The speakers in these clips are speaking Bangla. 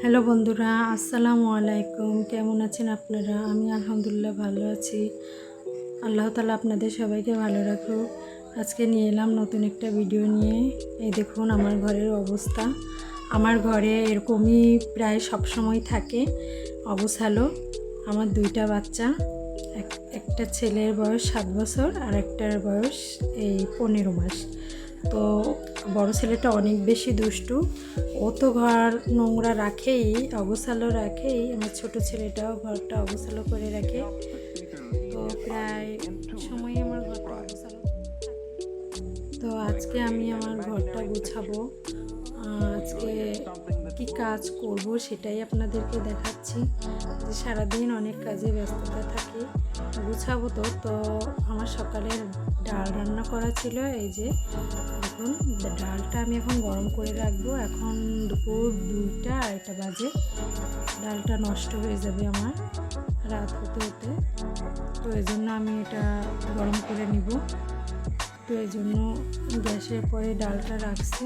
হ্যালো বন্ধুরা, আসসালামু আলাইকুম। কেমন আছেন আপনারা? আমি আলহামদুলিল্লাহ ভালো আছি। আল্লাহ তালা আপনাদের সবাইকে ভালো রাখুক। আজকে নিয়ে এলাম নতুন একটা ভিডিও নিয়ে। এই দেখুন আমার ঘরের অবস্থা। আমার ঘরে এরকমই প্রায় সব সময় থাকে অবসালো। আমার দুইটা বাচ্চা এক- একটা ছেলের বয়স সাত বছর আর একটার বয়স এই পনেরো মাস। তো বড় ছেলেটা অনেক বেশি দুষ্টু। ও তো ঘর নোংরা রাখেই অবসালো রাখেই, আমার ছোট ছেলেটাও ঘরটা অবসালো করে রাখে। তো প্রায় সময় আমার ঘরটা অগোছালো। তো আজকে আমি আমার ঘরটা গুছাবো। আজকে কি কাজ করব সেটাই আপনাদেরকে দেখাচ্ছি। যে সারাদিন অনেক কাজে ব্যস্ততা থাকে, গুছাবো তো। তো আমার সকালে ডাল রান্না করা ছিল, এই যে এখন ডালটা আমি এখন গরম করে রাখব। এখন দুপুর দুইটা, আড়াইটা বাজে। ডালটা নষ্ট হয়ে যাবে আমার রাত হতে হতে। তো এই জন্য আমি এটা গরম করে নিব। তো এই জন্য গ্যাসের পরে ডালটা রাখছি।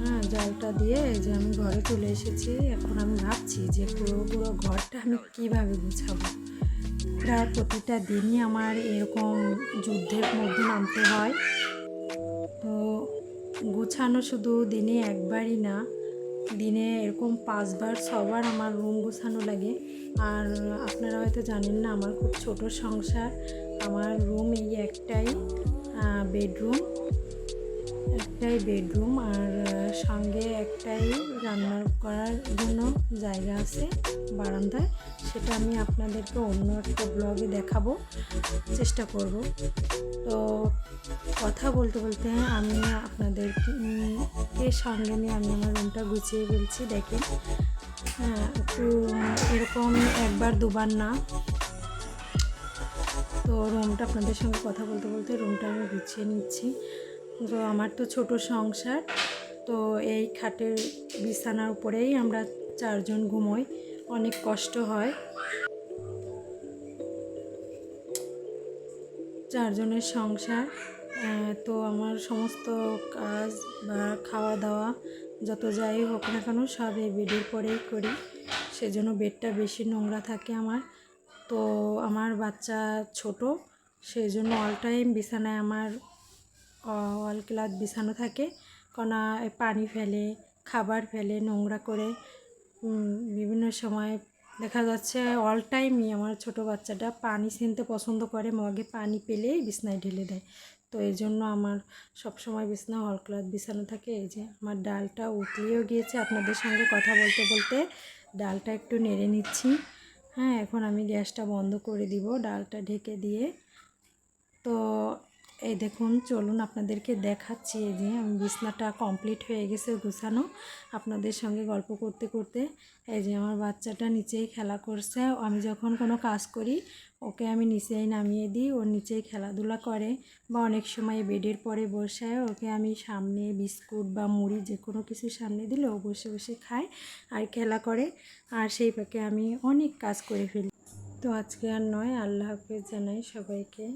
হ্যাঁ জালটা দিয়ে যে আমি ঘরে চলে এসেছি। এখন আমি ভাবছি যে পুরো পুরো ঘরটা আমি কীভাবে গুছাবো। প্রায় প্রতিটা দিনই আমার এরকম যুদ্ধের মধ্যে নামতে হয়। তো গোছানো শুধু দিনে একবারই না, দিনে এরকম পাঁচবার, ছবার আমার রুম গোছানো লাগে। আর আপনারা হয়তো জানেন না, আমার খুব ছোট সংসার। আমার রুম এই একটাই বেডরুম একটাই বেডরুম। আর সঙ্গে একটাই রান্না করার জন্য জায়গা আছে বারান্দায়। সেটা আমি আপনাদেরকে অন্য একটা ব্লগে দেখাবো, চেষ্টা করব। তো কথা বলতে বলতে আমি আপনাদের কে সঙ্গে নিয়ে আমি আমার রুমটা গুছিয়ে ফেলছি, দেখেন। হ্যাঁ একটু এরকম একবার দুবার না। তো রুমটা আপনাদের সঙ্গে কথা বলতে বলতে রুমটা আমি গুছিয়ে নিচ্ছি। তো আমার তো ছোট সংসার তো এই খাটের বিছানার উপরেই আমরা চারজন ঘুমোই। অনেক কষ্ট হয়। চারজনের সংসার তো আমার সমস্ত কাজ বা খাওয়া দাওয়া যত যাই হোক না কেন সব এই বেডের পরেই করি। সেজন্য বেডটা বেশি নোংরা থাকে আমার। তো আমার বাচ্চা ছোট সেই জন্য অল টাইম বিছানায় আমার অল ক্লাথ বিছানো থাকে। কণা পানি ফেলে, খাবার ফেলে, নোংরা করে বিভিন্ন সময় দেখা যাচ্ছে অল টাইমই আমার ছোট বাচ্চাটা পানি ছিনতে পছন্দ করে, মগে পানি পেলেই বিছনায় ঢেলে দেয়। তো এই জন্য আমার সব সময় বিছনা হল ক্লাথ বিছানো থাকে। এই যে আমার ডালটা উতলিয়েও গিয়েছে আপনাদের সঙ্গে কথা বলতে বলতে। ডালটা একটু নেড়ে নিচ্ছি। হ্যাঁ এখন আমি গ্যাসটা বন্ধ করে দিব, ডালটা ঢেকে দিয়ে। তো এই দেখুন, চলুন আপনাদেরকে দেখাচ্ছি এই যে, আমি বিছনাটা কমপ্লিট হয়ে গেছে গুছানো। আপনাদের সঙ্গে গল্প করতে করতে এই যে, আমার বাচ্চাটা নিচেই খেলা করছে। আমি যখন কোনো কাজ করি, ওকে আমি নিচেই নামিয়ে দিই। ও নিচেই খেলাধুলা করে বা অনেক সময় বেডের পরে বসে। ওকে আমি সামনে বিস্কুট বা মুড়ি যে কোনো কিছু সামনে দিলে ও বসে বসে খায় আর খেলা করে। আর সেই পাকে আমি অনেক কাজ করে ফেলি। তো আজকে আর নয়, আল্লাহ হাফেজ জানাই সবাইকে।